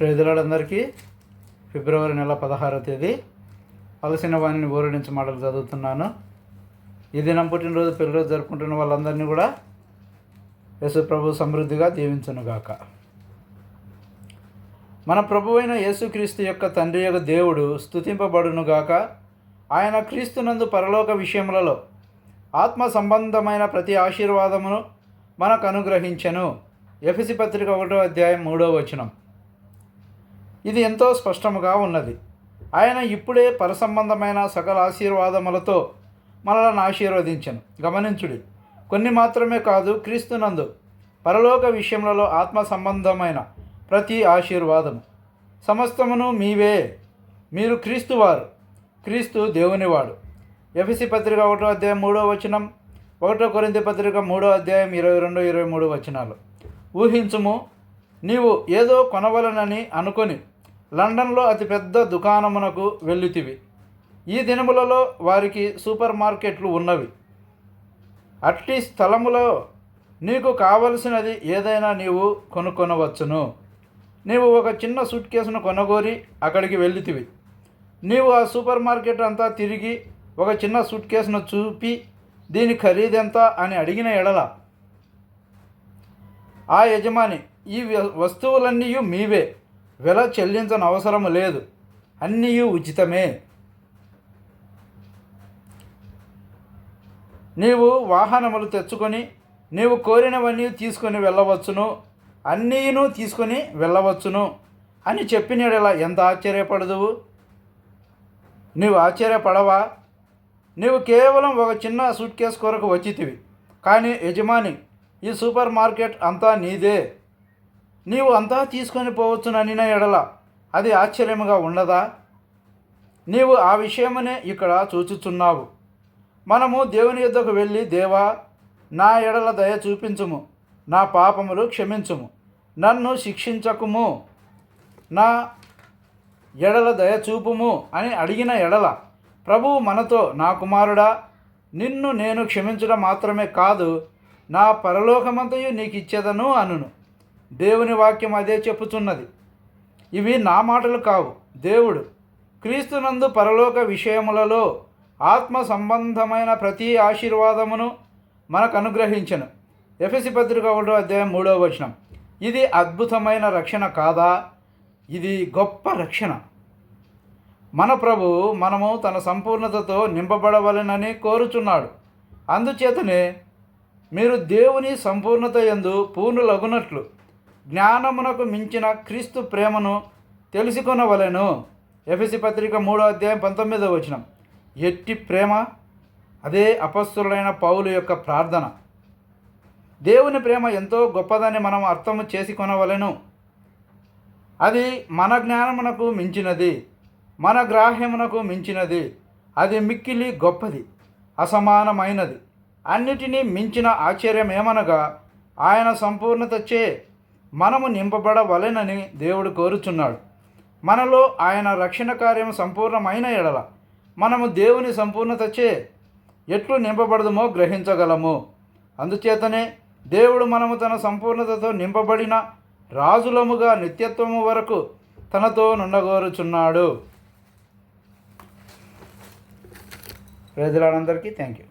ప్రజలందరికీ ఫిబ్రవరి నెల పదహారో తేదీ అలసిన వాణిని ఊరడించి మాటలు చదువుతున్నాను. ఈ దినం పుట్టినరోజు పెళ్ళిరోజు జరుపుకుంటున్న వాళ్ళందరినీ కూడా యేసు ప్రభు సమృద్ధిగా దీవించునుగాక మన ప్రభు అయిన యేసుక్రీస్తు యొక్క తండ్రి యొక్క దేవుడు స్థుతింపబడునుగాక ఆయన క్రీస్తునందు పరలోక విషయములలో ఆత్మ సంబంధమైన ప్రతి ఆశీర్వాదమును మనకు అనుగ్రహించెను. ఎఫిసి పత్రిక ఒకటో అధ్యాయం మూడో వచనం. ఇది ఎంతో స్పష్టముగా ఉన్నది. ఆయన ఇప్పుడే పరసంబంధమైన సకల ఆశీర్వాదములతో మనలను ఆశీర్వదించను. గమనించుడి. కొన్ని మాత్రమే కాదు క్రీస్తునందు పరలోక విషయములలో ఆత్మ సంబంధమైన ప్రతి ఆశీర్వాదము. సమస్తమును మీవే. మీరు క్రీస్తువారు. క్రీస్తు దేవునివాడు. ఎఫ్సి పత్రిక ఒకటో అధ్యాయం మూడో వచనం ఒకటో కొరింది పత్రిక మూడో అధ్యాయం ఇరవై రెండు ఇరవై మూడు వచనాలు. ఊహించుము నీవు ఏదో కొనవలనని అనుకొని లండన్లో అతిపెద్ద దుకాణమునకు వెళ్ళుతివి. ఈ దినములలో వారికి సూపర్ మార్కెట్లు ఉన్నవి. అట్టి స్థలములో నీకు కావలసినది ఏదైనా నీవు కొనుక్కొనవచ్చును నీవు ఒక చిన్న సూట్ కేసును కొనగోరి అక్కడికి వెళ్ళితివి. నీవు ఆ సూపర్ మార్కెట్ అంతా తిరిగి ఒక చిన్న సూట్ కేసును చూపి దీని ఖరీదెంత అని అడిగిన ఎడల ఆ యజమాని ఈ వస్తువులన్నీ మీవే. వెల చెల్లించని అవసరం లేదు. అన్నీ ఉచితమే. నీవు వాహనములు తెచ్చుకొని నీవు కోరినవన్నీ తీసుకొని వెళ్ళవచ్చును. అన్నీను తీసుకొని వెళ్ళవచ్చును. అని చెప్పినలా ఎంత ఆశ్చర్యపడదువు? నీవు ఆశ్చర్యపడవా? నీవు కేవలం ఒక చిన్న సూట్ కేసు కొరకు వచ్చితివి. కానీ యజమాని ఈ సూపర్ మార్కెట్ అంతా నీదే. నీవు అంతా తీసుకొని పోవచ్చుననిన ఎడల. అది ఆశ్చర్యముగా ఉండదా నీవు ఆ విషయమనే ఇక్కడ చూచుచున్నావు. మనము దేవుని యుద్ధకు వెళ్ళి దేవా నా ఎడల దయ చూపించుము. నా పాపములు క్షమించుము. నన్ను శిక్షించకుము. నా ఎడల దయ చూపుము అని అడిగిన ఎడల ప్రభువు మనతో నా కుమారుడా నిన్ను నేను క్షమించడం మాత్రమే కాదు నా పరలోకమంతయు నీకు ఇచ్చేదను అనును. దేవుని వాక్యం అదే చెప్పుచున్నది. ఇవి నా మాటలు కావు. దేవుడు క్రీస్తునందు పరలోక విషయములలో ఆత్మ సంబంధమైన ప్రతి ఆశీర్వాదమును మనకు అనుగ్రహించను ఎఫెసి పత్రిక ఒకటో అధ్యాయం మూడవ వచనం. ఇది అద్భుతమైన రక్షణ కాదా? ఇది గొప్ప రక్షణ. మన ప్రభు మనము తన సంపూర్ణతతో నింపబడవలెనని కోరుచున్నాడు. అందుచేతనే మీరు దేవుని సంపూర్ణత యందు పూర్ణులగునట్లు జ్ఞానమునకు మించిన క్రీస్తు ప్రేమను తెలుసుకొనవలెను. ఎఫ్ఎసి పత్రిక మూడో అధ్యాయం పంతొమ్మిదో వచనం. ఎట్టి ప్రేమ? అదే అపస్సులైన పౌలు యొక్క ప్రార్థన. దేవుని ప్రేమ ఎంతో గొప్పదని మనం అర్థము చేసుకొనవలెను. అది మన జ్ఞానమునకు మించినది మన గ్రాహ్యమునకు మించినది అది మిక్కిలి గొప్పది అసమానమైనది. అన్నిటినీ మించిన ఆశ్చర్యం ఏమనగా ఆయన సంపూర్ణతచే మనము నింపబడవలెనని దేవుడు కోరుచున్నాడు. మనలో ఆయన రక్షణ కార్యం సంపూర్ణమైన ఎడల. మనము దేవుని సంపూర్ణతచే ఎట్లు నింపబడదుమో గ్రహించగలము. అందుచేతనే దేవుడు మనము తన సంపూర్ణతతో నింపబడిన రాజులముగా నిత్యత్వము వరకు తనతో నుండగోరుచున్నాడు. ప్రజలందరికీ థ్యాంక్ యూ